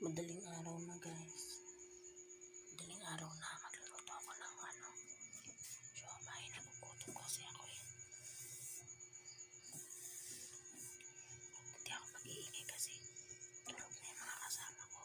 Madaling araw na guys. Madaling araw na. Magluluto ako ng ano. Siomay. Nagugutom kasi ako eh. Hindi ako mag-iingay kasi tulog na yung mga kasama ko.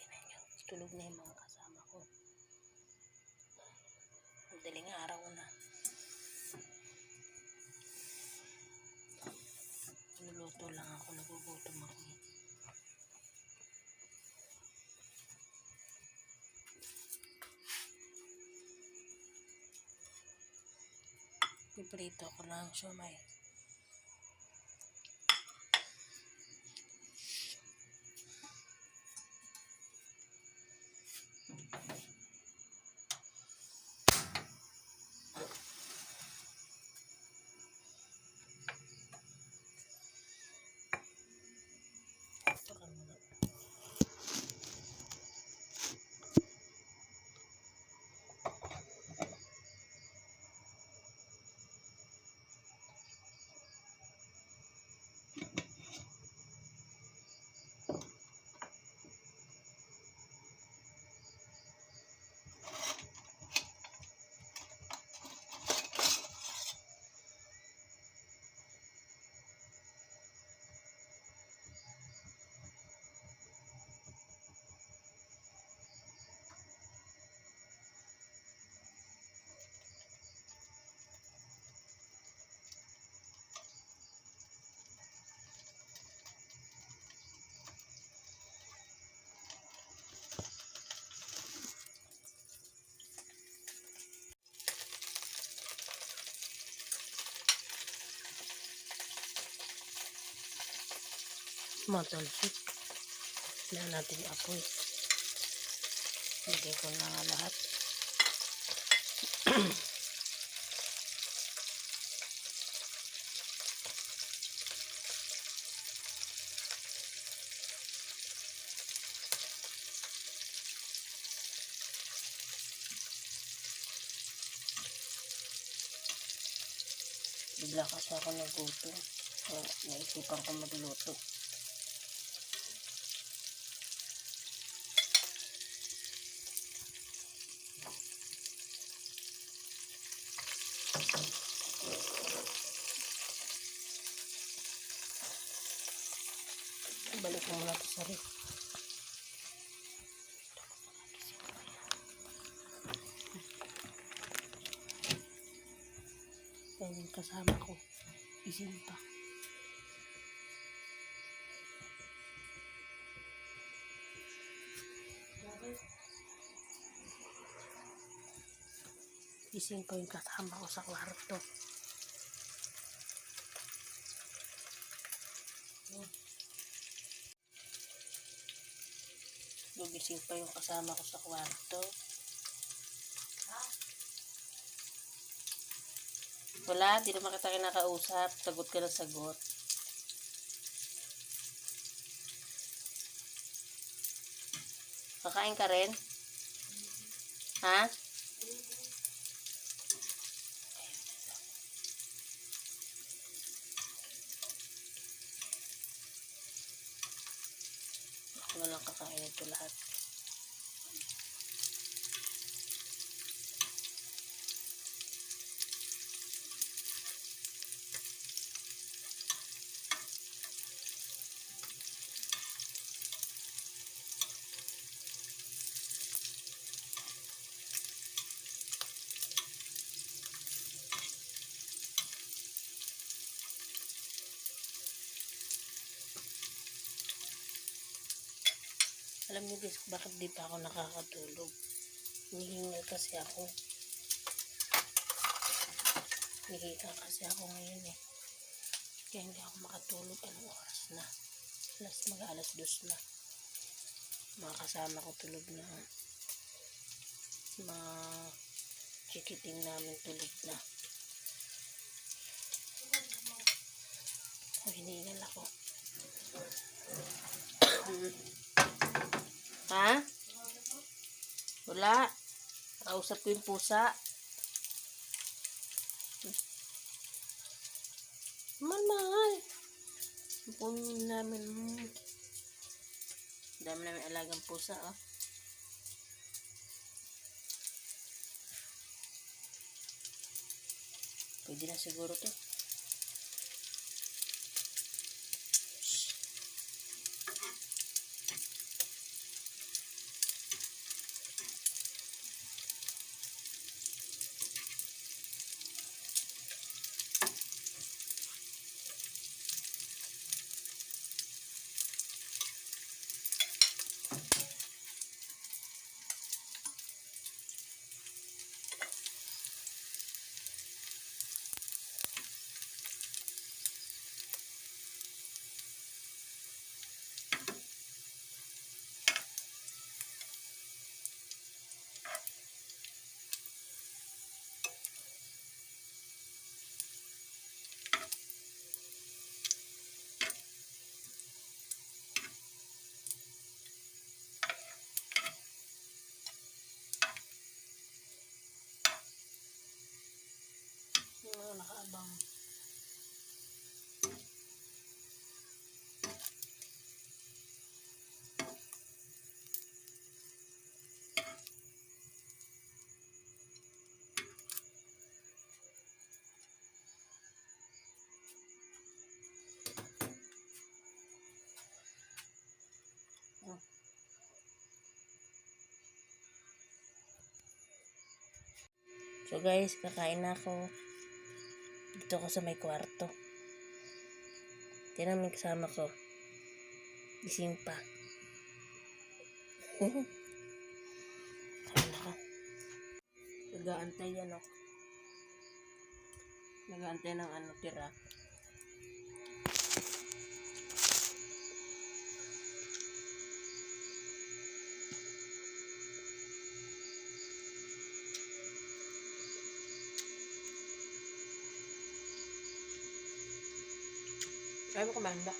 Tingnan nyo. Tulog na yung mga kasama ko. Madaling araw na. Niluluto lang ako. Nagugutom ako Piprito ko lang siomay. Matalsik. Kailangan natin apoy. Lagay ko na lahat. Bigla kasi ako nagutom. Kaya naisipan ko magluto. Balik mo muna ito sa yung kasama ko. Isinta. Gising ko yung kasama ko sa kwarto. Gugising pa yung kasama ko sa kwarto. Wala, di naman kita kinakausap. Sagot ka na sagot. Kakain ka rin? Ha? Ako na lang kakain ito lahat. Alam niyo guys, bakit di pa ako nakakatulog? Hinihingal kasi ako. Hihiga kasi ako ngayon eh. Kaya hindi ako makatulog. Anong oras na? Alas mag alas dos na. Mga ko tulog na. Mga chikiting namin tulog na. Oh, hinihingal ako. Ha? Wala. Kausap ko yung pusa. Man, mahal. Ang puno namin. mm. Dami namin alagang pusa, oh. Pwede na siguro to. Nakaabang. So guys, kakain na ako. Dito ako sa may kwarto. Tinan mo kasama ko. Gising pa. Kain ako. Nag-aantay yan ako. Nag-aantay ng ano tira. Ayaw mo kumanda.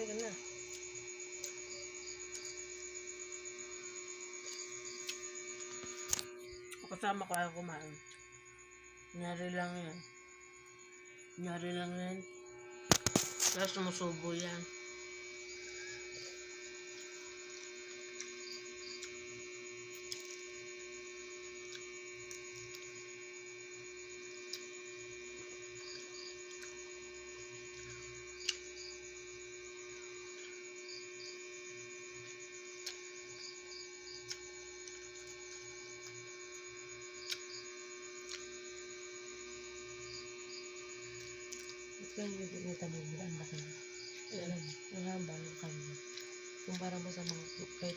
Meron na. Kasama ko ayaw kumain. Nyari lang yan. Nyari lang yan. Tapos sumusubo yan. Kaya hindi mo ang laki na. Alam mo, nangamba ng kanya. Kumpara mo sa mga kay.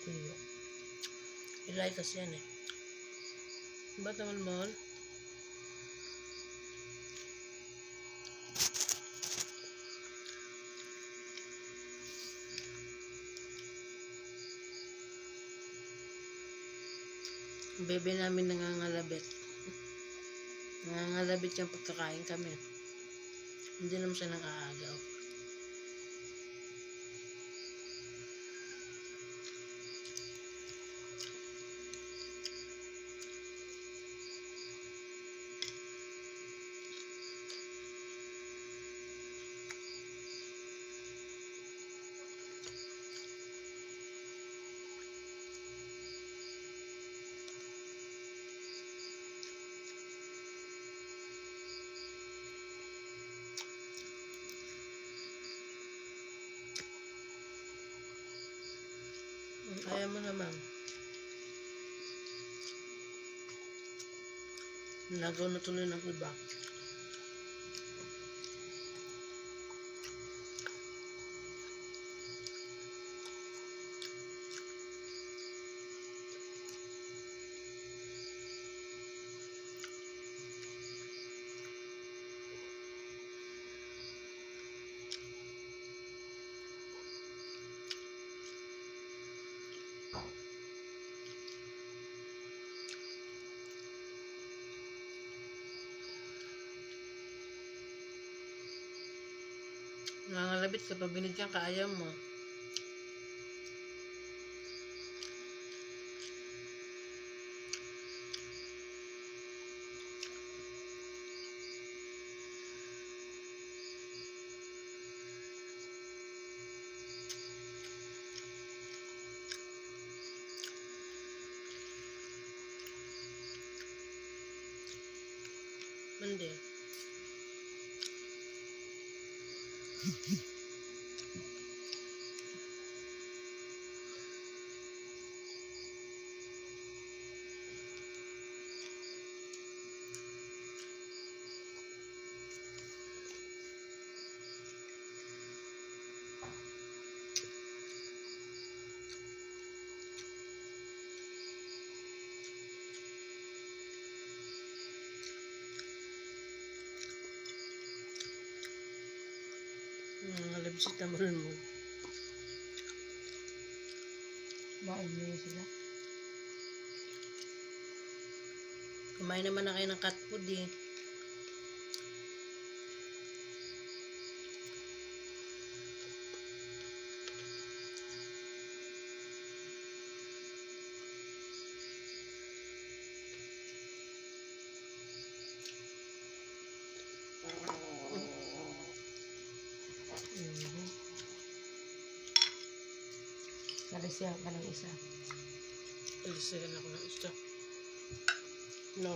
Ilay kasi yan eh. Ba't naman mahal? Ang bebe namin nangangalabit. Nangangalabit yung pagkakain kami. Hindi naman siya nakaagaw. Ayaw mo naman. Nagaw na tuloy ng iba. Nangalabit ka pa binigyan ka ayaw mo. Hindi. Mm-hmm. Tamol mo. Yun sila. Kumain naman na kayo ng cat food eh. Nalisiyan ka ng isa. Alisigan ako ng isa. No.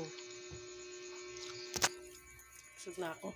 Busog na ako.